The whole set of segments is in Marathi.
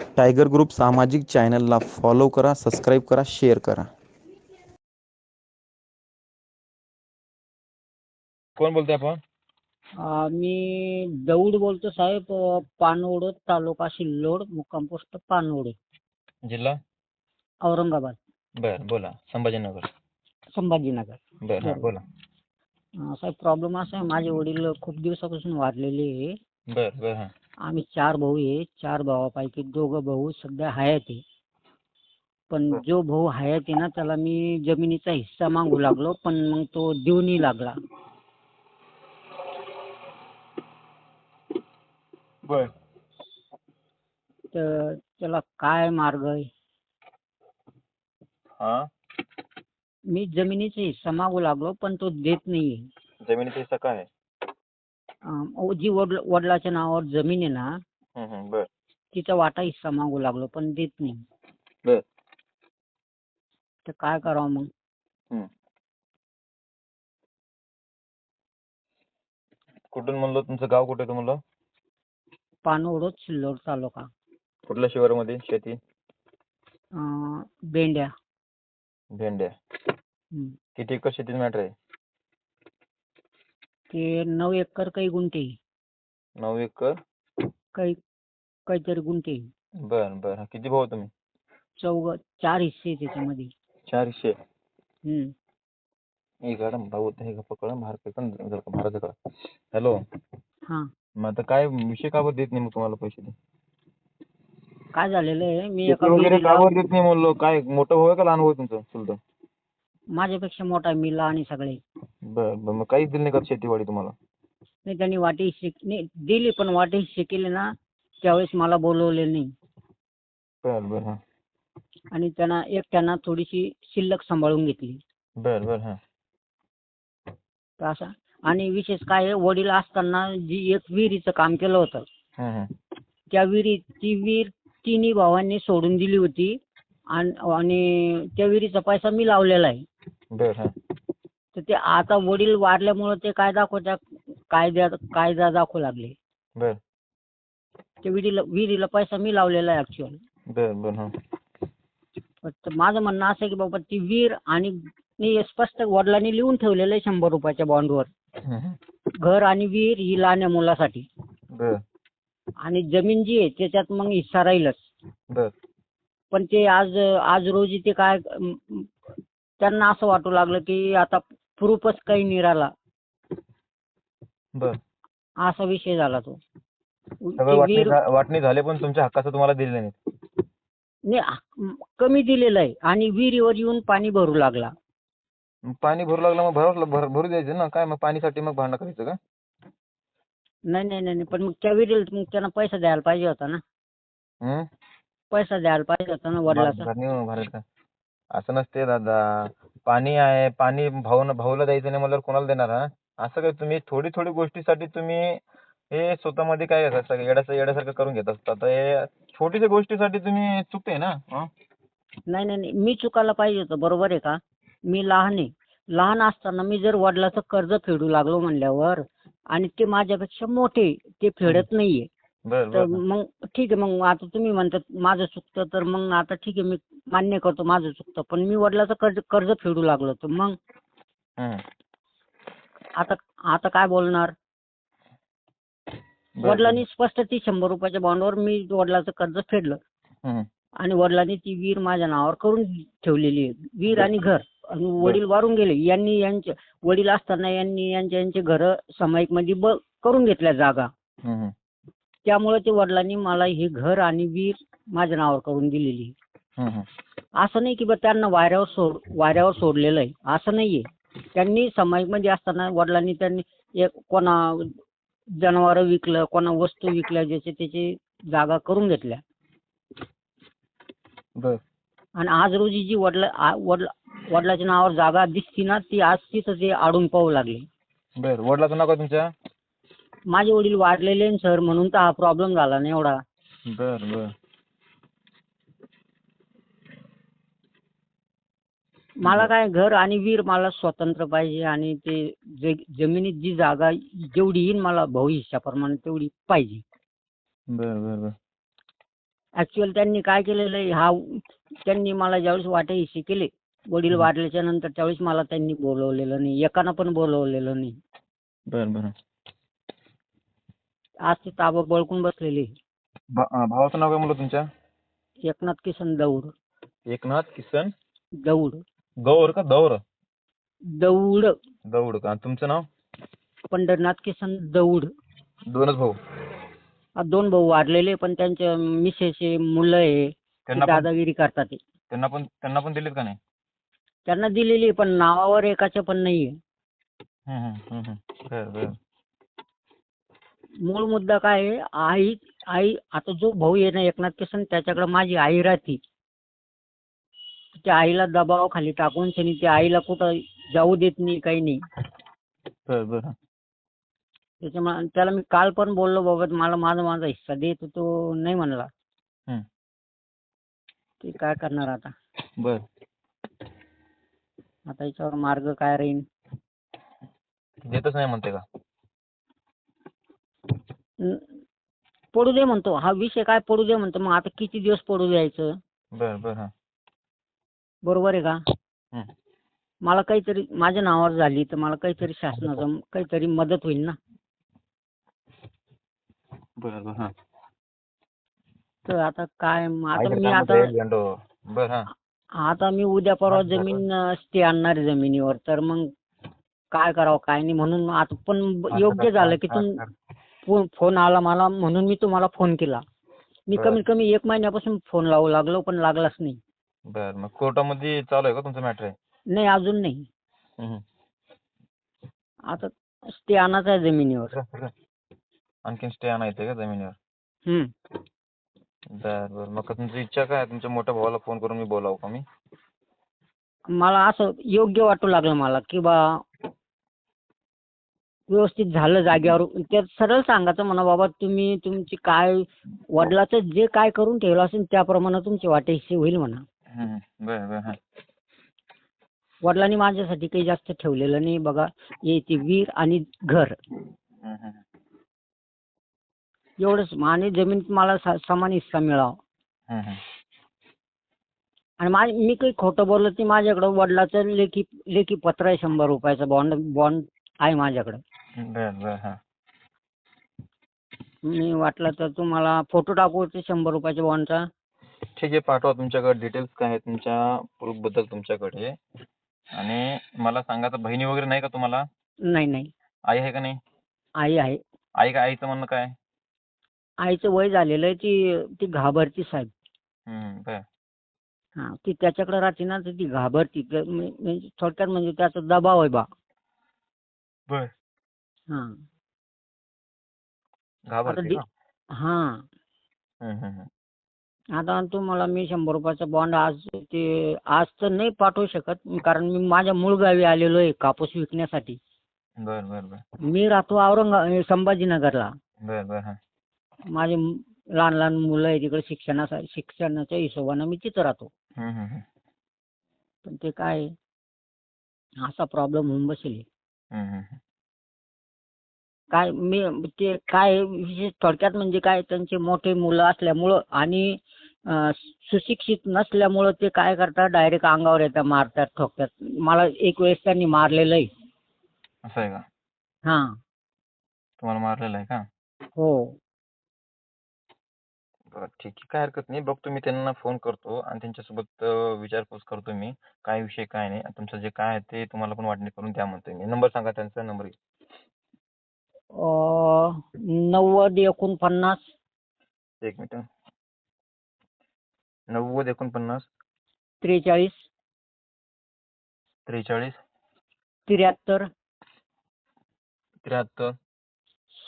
टायगर ग्रुप सामाजिक चॅनलला फॉलो करा सबस्क्राईब करा शेअर करा. कोण बोलतोय आपण? अं, मी दौड बोलतो साहेब अं, पानवड तालुका सिल्लोड मुक्काम पोस्ट पानवड जिल्हा? औरंगाबाद. बर बोला. संभाजीनगर. संभाजीनगर. बर हा. बोला. अं, साहेब प्रॉब्लेम असा आहे माझे वडील खूप दिवसापासून वारलेले आहे. बर बर हा. आम्ही चार भाऊ आहे. चार भावापैकी दोघं भाऊ सध्या हयात आहे. पण. जो भाऊ हयात आहे ना त्याला मी जमिनीचा हिस्सा मागू लागलो पण मग तो देऊनी लागला. बर. तर त्याला काय मार्ग आहे? हा? मी जमिनीचा हिस्सा मागू लागलो पण तो देत नाहीये. जमिनीचा हिस्सा काय आहे अं, जी वडील वडिलाच्या नावावर जमीन आहे ना हम्म, हम्म, बर. तिचा वाटा हिस्सा मागू लागलो पण देत नाही. बर. तर काय करावं मग? हम्म. कुठून म्हणलो तुमचं गाव कुठे म्हणलं पानवडोद सिल्लोड तालुका. कुठल्या शिवारामध्ये शेती? अं, बेंड्या भेंड्या. हं. किती एकर शेतीच मॅटर आहे? ते नऊ एकर काही गुंठे. नऊ एकर? काही काहीतरी गुंठे. बर बर. किती भाऊ तुम्ही? चौघ चार हिस्से आहे त्याच्यामध्ये. चार हिस्से? हं. एक मॅडम भाऊ हे का पकड बाहेर पकड जर का बाहेर जर हॅलो हा. मग आता काय विषय का बरं देत नाही मग तुम्हाला पैसे ते? काय झालेलं आहे? मी शेती एका वगैरे विहिरीला का बरं देत नाही म्हणलो? काय मोठं भाऊ आहे का लहान भाऊ आहे तुमचं? चुलतं? माझ्यापेक्षा मोठा आहे, मी लहान आहे सगळे. बर बर. मग काहीच दिलं नाही का शेतीवाडी तुम्हाला? नाही त्यांनी वाटे हिस्से नाही दिली पण वाटे हिस्से केले ना त्यावेळेस मला बोलवले नाही. बर बर हा. आणि त्यांना एकट्यानं थोडीशी शिल्लक सांभाळून घेतली. बर बर हा. तर असं. आणि विशेष काय आहे वडील असताना जी एक विहिरीचं काम केलं होतं. त्या विहिरी ती विहीर तिन्ही भावांनी सोडून दिली होती. आणि आणि त्या विहिरीचा पैसा मी लावलेला आहे. बर हा. तर ते आता वडील वारल्यामुळं ते काय दाखवत्या? कायद्या कायदा दाखवू लागले. बर. त्या विहिरीला विहिरीला पैसा मी लावलेला आहे ऍक्च्युअल बर हा. माझं म्हणणं असं आहे की बाबा ती विहीर आणि मी स्पष्ट वडिलांनी लिहून ठेवलेलं आहे शंभर रुपयाच्या बॉन्डवर हम्म. घर आणि विहीर ही लहान्या मुलासाठी. बर. आणि जमीन जी आहे त्याच्यात मग हिस्सा राहीलच. बर. पण ते आज आज रोजी ते काय त्यांना असं वाटू लागलं की आता प्रूफच काही निराला. बर. असा विषय झाला तो. सगळं ती वाटणी विहीर झा- वाटणी झाले पण तुमच्या हक्काचं तुम्हाला दिलेलं नाही. नाही, कमी दिलेलं आहे आणि विहिरीवर येऊन पाणी भरू लागला. मग पाणी भरू लागलं मग भरू भर- भरू द्यायचं ना? काय मग पाणीसाठी मग भांडण करायचं का? नाही नाही नाही नाही, पण मग त्या विहिरीला मग त्यांना पैसा द्यायला पाहिजे होता ना. हम्म पैसा द्यायला पाहिजे होता ना वडिलाचा. भरायचं. का असं नसते दादा. पाणी आहे पाणी भाऊ भाऊला द्यायचं नाही म्हणल्यावर कोणाला देणार हा? असं काय तुम्ही थोडी थोडी गोष्टीसाठी तुम्ही हे स्वतःमध्ये काय करता येड्याचं येड्यासारखं करून घेत असता. तर हे छोटीशा गोष्टीसाठी तुम्ही चुकते ना हं? नाही नाही नाही. मी चुकायला पाहिजे होतं. बरोबर आहे का? मी लहान आहे. लहान असताना मी जर वडिलाचं कर्ज फेडू लागलो म्हणल्यावर आणि ते माझ्यापेक्षा मोठे ते फेडत नाहीये. बर तर बर. मग ठीक आहे मग आता तुम्ही म्हणतात माझं चुकतं तर मग आता ठीक आहे मी मान्य करतो माझं चुकतं पण मी वडिलाचं कर्ज कर्ज फेडू लागलो तर मग. आता आता काय बोलणार? बर, वडिलांनी स्पष्ट ती शंभर रुपयाच्या बॉन्डवर मी वडिलाचं कर्ज फेडलं. आणि वडिलांनी ती विहीर माझ्या नावावर करून ठेवलेली आहे. विहीर आणि घर. आणि वडील वारून गेले. यांनी यांचे वडील असताना यांनी यांच्या यांचे घर सामायिकमध्ये ब करून घेतल्या जागा. त्यामुळे ते वडिलांनी मला हे घर आणि विहीर माझ्या नावावर करून दिलेली. असं नाही की बा त्यांना वाऱ्यावर सोड वाऱ्यावर सोडलेलं आहे. असं नाहीये. त्यांनी सामायिकमध्ये असताना वडिलांनी त्यांनी एक कोणा जनावरं विकलं कोणा वस्तू विकल्या ज्याचे त्याचे जागा करून घेतल्या. आणि आज रोजी जी वडला वडिलाच्या नावावर जागा दिसती ना ती आज तिथं ते आडून पाहू लागले. बर. वडिलाचं नाव काय तुमच्या? माझे वडील वाढलेले सर म्हणून तर हा प्रॉब्लेम झाला ना एवढा. बर बर. मला काय घर आणि विहीर मला स्वतंत्र पाहिजे आणि ते जे जमिनीत जी जागा जेवढी येईल मला भाऊ हिश्शाप्रमाणे तेवढी पाहिजे. बर बर बर. ऍक्च्युअल त्यांनी काय केलेलं आहे हा त्यांनी मला ज्यावेळेस वाटे केले वडील हम्म. वारल्याच्या नंतर त्यावेळेस मला त्यांनी बोलवलेलं नाही एकानं पण बोलवलेलं नाही. बर बर. आज ते ताबा बळकून बसलेले भावाचं नाव काय म्हणलं तुमच्या? एकनाथ किसन दौड. एकनाथ किसन? दौड. गौर का? दौर? दौड. दौड का? आणि तुमचं नाव? पंढरनाथ किसन दौड. दोनच भाऊ. दोन भाऊ वारलेले पण त्यांच्या मिसेसचे मुलं आहे ते त्यांना पण दादागिरी करतात. ते. त्यांना पण त्यांना पण दिलेत का नाही? त्यांना दिलेली पण नावावर एकाच्या पण नाहीये. हम्म, हम्म, हम्म, हम्म. बर बर. मूळ मुद्दा काय आहे? आई आई आता जो भाऊ आहे ना एकनाथ किसन त्याच्याकडे माझी आई राहते. त्या आईला दबावाखाली टाकून त्यांनी त्या आईला कुठं जाऊ देत नाही काही नाही. बर बर. त्याच्यामुळे त्याला मी काल पण बोललो बाबा मला माझा माझा हिस्सा दे. तर तो नाही म्हणला. ते काय करणार आता? बर. आता याच्यावर मार्ग काय राहील देतच नाही म्हणते का? पडू दे म्हणतो. हा विषय काय पडू दे म्हणतो. मग आता किती दिवस पडू द्यायचं? बर बर हा. बरोबर आहे का. मला काहीतरी माझ्या नावावर झाली तर मला काहीतरी शासनाचं काहीतरी मदत होईल ना? बर बर हा. तर आता काय मग आता मी आता. बर हा. आता मी उद्या परवा. जमीन स्टे आणणार आहे जमिनीवर. तर मग काय करावं काय नाही म्हणून. आता पण योग्य झालं की तुम फो- फोन आला मला म्हणून मी तुम्हाला फोन केला. मी बरं. कमीत कमी एक महिन्यापासून फोन लावू लागलो पण लागलाच नाही. बर मग कोर्टामध्ये चालू आहे का तुमचं मॅटर आहे? नाही अजून नाही. हम्म, आता स्टे आणायचा आहे जमिनीवर. आणखीन स्टे आणायचं का जमिनीवर? हम्म. बर बर. मग तुमची इच्छा काय? आहे? तुमच्या मोठ्या भावाला फोन करून मी बोलावं का मी? मला असं योग्य वाटू लागलं मला की बा व्यवस्थित झालं जाग्यावर ते सरळ सांगायचं म्हणा बाबा तुम्ही तुमची काय वडिलाचं जे काय करून ठेवलं असेल त्याप्रमाणे तुमचे वाटे हिस्से होईल म्हणा. हम्म, बर बर हा. वडिलांनी माझ्यासाठी काही जास्त ठेवलेलं नाही. बघा हे ते विहीर आणि घर. हम्म, हम्म. एवढंच. आणि जमिनीत मला स- समान हिस्सा मिळावा. हम्म, हम्म. आणि माझ मी काही खोटं बोलत नाही माझ्याकडं वडिलाचं लेखी लेखी पत्र आहे शंभर रुपयाचं. बॉन्ड बॉन्ड आहे माझ्याकडं. बर बर हा. मी वाटलं तर तुम्हाला फोटो टाकू ते शंभर रुपयाच्या बॉन्डचा ठीक आहे पाठवा तुमच्याकडे डिटेल्स काय आहेत तुमच्या प्रूफबद्दल तुमच्याकडे. आणि मला सांगा तर बहिणी वगैरे नाही का तुम्हाला? नाही नाही. आई आहे का नाही? आई आहे. आई का आईचं म्हणणं काय? आईचं वय झालेलं आहे ती ती घाबरती साहेब. हम्म, बर. हा ती त्याच्याकडे राहते ना तर ती घाबरती. म्हणजे थोडक्यात म्हणजे त्याचा दबाव आहे बा. बर. हा. घाबरते दि- का? हा. आता तुम्हाला मी शंभर रुपयाचा बॉन्ड आज ते आज तर नाही पाठवू शकत कारण मी माझ्या मूळ गावी आलेलो आहे कापूस विकण्यासाठी. बर बर बर. मी राहतो औरंगा संभाजीनगरला. बर बर हा. माझे मु- लहान लहान मुलं आहे तिकडे शिक्षणासाठी शिक्षणाच्या हिशोबानं मी तिथं राहतो. पण ते काय आहे, असा प्रॉब्लेम होऊन बसेल. काय मी ते काय विशेष थोडक्यात म्हणजे काय त्यांचे मोठे मुलं असल्यामुळं आणि सुशिक्षित नसल्यामुळं ते काय करतात डायरेक्ट अंगावर येतात मारतात ठोकतात. मला एक वेळेस त्यांनी मारलेलं आहे. असं आहे का? हां. तुम्हाला मारलेलं आहे का? हो. बरं ठीक आहे. काय हरकत नाही. बघतो मी त्यांना फोन करतो आणि त्यांच्यासोबत अं, विचारपूस करतो मी. काय विषय काय नाही. आणि तुमचं जे काय आहे ते तुम्हाला पण वाटणी करून द्या म्हणतोय मी. नंबर सांगा त्यांचा नंबर नव्वद एकोणपन्नास. एक मिनिट नव्वद एकोणपन्नास. त्रेचाळीस. त्रेचाळीस. त्र्याहत्तर. त्र्याहत्तर.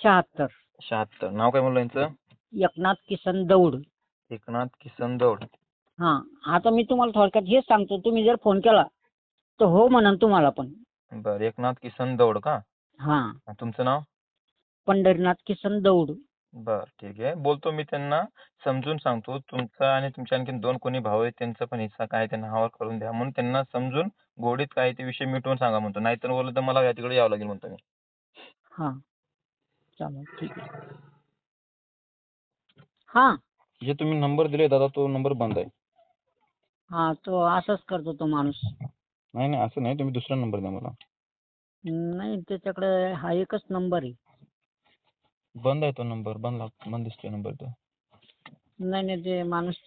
शहात्तर. शहात्तर. नाव काय म्हणलं यांचं? एकनाथ किसन दौड. एकनाथ किसन दौड. हां. आता मी तुम्हाला थोडक्यात हेच सांगतो. तुम्ही जर फोन केला तर हो म्हणन तुम्हाला पण. बरं. एकनाथ किसन दौड का? हां. तुमचं नाव? पंढरीनाथ किसन दौड. बर ठीक आहे. बोलतो मी त्यांना समजून सांगतो. तुमचा आणि तुमच्या आणखीन दोन कोणी भाऊ आहेत त्यांचा पण हिस्सा काय त्यांना हवा करून द्या. म्हणून त्यांना समजून गोडीत काय ते विषय मिटवून सांगा म्हणतो. नाहीतर बोललं तर मला या तिकडे यावं लागेल म्हणतो मी. हां. चालेल ठीक आहे. हां. जे तुम्ही नंबर दिले दादा तो नंबर बंद आहे. हा तो असंच करतो तो माणूस. नाही नाही असं नाही. तुम्ही दुसरा नंबर द्या मला. नाही त्याच्याकडे हा एकच नंबर आहे. बंद आहे तो नंबर बंद लाग बंद दिसतोय नंबर तो. नाही नाही ते माणूस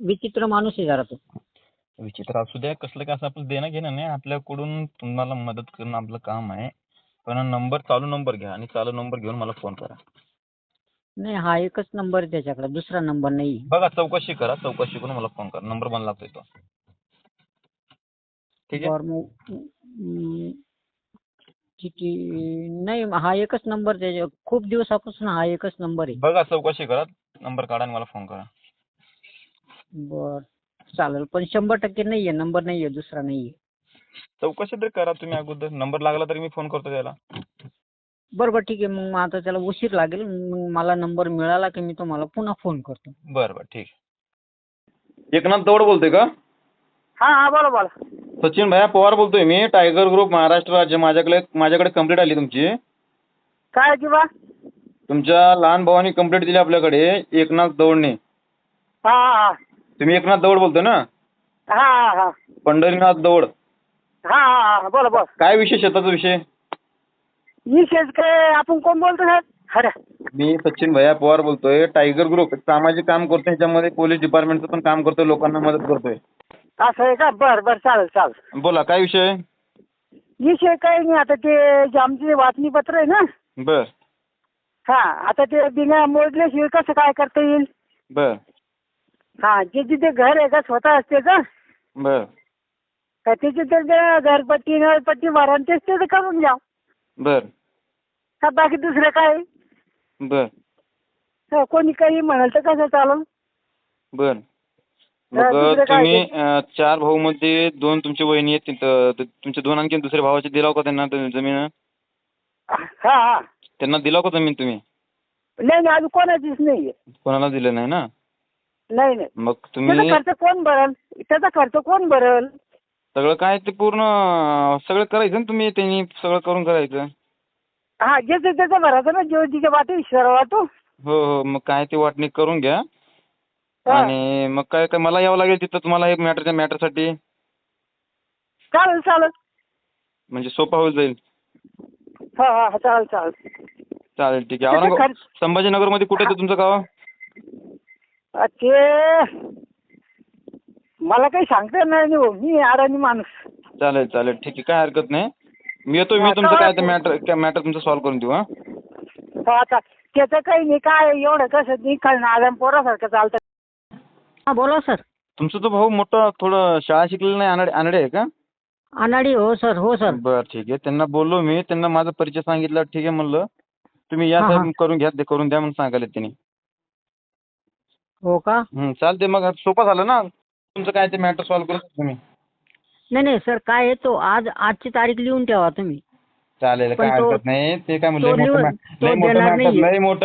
विचित्र माणूस आहे जरा तो. विचित्र असू द्या कसलं काय असं आपलं देणं घेणं नाही. आपल्याकडून तुम्हाला मदत करणं आपलं काम आहे. पण नंबर चालू नंबर घ्या आणि चालू नंबर घेऊन मला फोन करा. नाही हा एकच नंबर आहे त्याच्याकडे दुसरा नंबर नाही. बघा चौकशी करा चौकशी करून मला फोन करा. नंबर बंद लागतोय तो ठीक आहे? बरं मग अं, आहे नाही हा एकच नंबर त्याच्या खूप दिवसापासून हा एकच नंबर आहे. बघा चौकशी करा. नंबर काढा आणि मला फ़ोन करा. बर. चालेल. पण शंभर टक्के नाही आहे नंबर नाही आहे दुसरा नाही आहे चौकशी तरी करा तुम्ही अगोदर. नंबर लागला तरी मी फ़ोन करतो त्याला. बरं बरं ठीक आहे. मग आता त्याला उशीर लागेल. मग मला नंबर मिळाला की मी तुम्हाला पुन्हा फ़ोन करतो. बरं बरं. ठीक. आहे एकनाथ दौड बोलतोय का? हा हा. बोला बोला. सचिन भैया पवार बोलतोय मी. टायगर ग्रुप महाराष्ट्र राज्य माझ्याकडे माझ्याकडे कंप्लीट आली तुमची. काय किंवा? तुमच्या लहान भावानी कंप्लीट दिली आपल्याकडे एकनाथ दौडने. हा हा. तुम्ही एकनाथ दौड बोलतोय ना? हा पंढरीनाथ दौड. हा हा हा. बोला बोला. काय विषय शेताचा विषय? विशेष काय आपण कोण बोलतो साहेब? अरे मी सचिन भैया पवार बोलतोय. टायगर ग्रुप सामाजिक काम करतोय ह्याच्यामध्ये पोलीस डिपार्टमेंटचं पण काम करतोय लोकांना मदत करतोय. असं आहे का? बरं बरं चालेल चालेल. बोला काय विषय? विषय काही नाही आता ते जे आमचे बातमीपत्र आहे ना? बर. हा आता ते बिना मोजल्याशिवाय कसं काय करता येईल? बर. हा जे जिथे घर आहे का स्वतः असते का? बर. का त्याचे तर ते घरपट्टी नळपट्टी भरण तेच ते करून घ्या. बर. का बाकी दुसरं काय? बर. हा, कोणी काही म्हणाल तर कसं चालेल? बर. हा, मग तुम्ही चार भाऊ मध्ये दोन तुमचे वहिनी आहेत तिथं त- तुमचे दोन आणखी दुसऱ्या भावाचे दिलाव का त्यांना जमीन? हा. हा त्यांना दिलाव का जमीन तुम्ही? नाही नाही अजून कोणाचीच नाही कोणाला दिलं नाही ना? नाही नाही. मग त्याचा तुम्ही खर्च कोण भरल? त्याचा खर्च कोण भरल? सगळं काय ते पूर्ण सगळं करायचं ना तुम्ही त्यांनी सगळं करून करायचं? हा ज्याचं त्याचं भरायचं ना जेव्हा तिच्या वाटो ईश्वर वाटो. हो हो मग काय ते वाटणी करून घ्या. आणि मग काय काय मला यावं लागेल तिथं तुम्हाला एक मॅटरच्या मॅटरसाठी? चालेल चालेल. म्हणजे सोपा होईल जाईल. हा हा हा, चालेल चालेल. चालेल ठीक आहे. त्याचा औरंगाबाद खर्च- संभाजीनगरमध्ये कुठे येतं तुमचं गाव? अ, ते मला काही सांगता येणार नाही हो मी अडाणी माणूस. चालेल चालेल. ठीक आहे काय हरकत नाही. मी येतो मी हा, तुमचं काय ते चालेल. मॅटर मॅटर तुमचं सॉल्व्ह करून देऊ हा. हा, आता त्याचं काही नाही काय एवढं कसं नाही कळणं आदाम पोरासारखं चालतं. हा बोला सर. तुमचा तो भाऊ मोठा थोडं शाळा शिकलेला नाही अनाडे अनाडे आहे का? अनाडी हो सर हो सर. बरं ठीक आहे. त्यांना बोललो मी त्यांना माझा परिचय सांगितला ठीक आहे म्हणलं. तुम्ही या हा, साहेब. करून घ्या ते करून द्या म्हणून सांगायला त्यांनी. हो का? हं, चालते मग आता सोपं झालं ना? तुमचं काय ते मॅटर सॉल्व्ह करू शकतो तुम्ही? नाही नाही सर काय आहे तो आज आजची तारीख लिहून ठेवा तुम्ही. चालेल पण काय तो- हरकत नाही. ते काय तो म्हणलं लय मोठं लिहून- मॅ- तो लय मोठं देणार मॅटर नाहीये. लय मोठं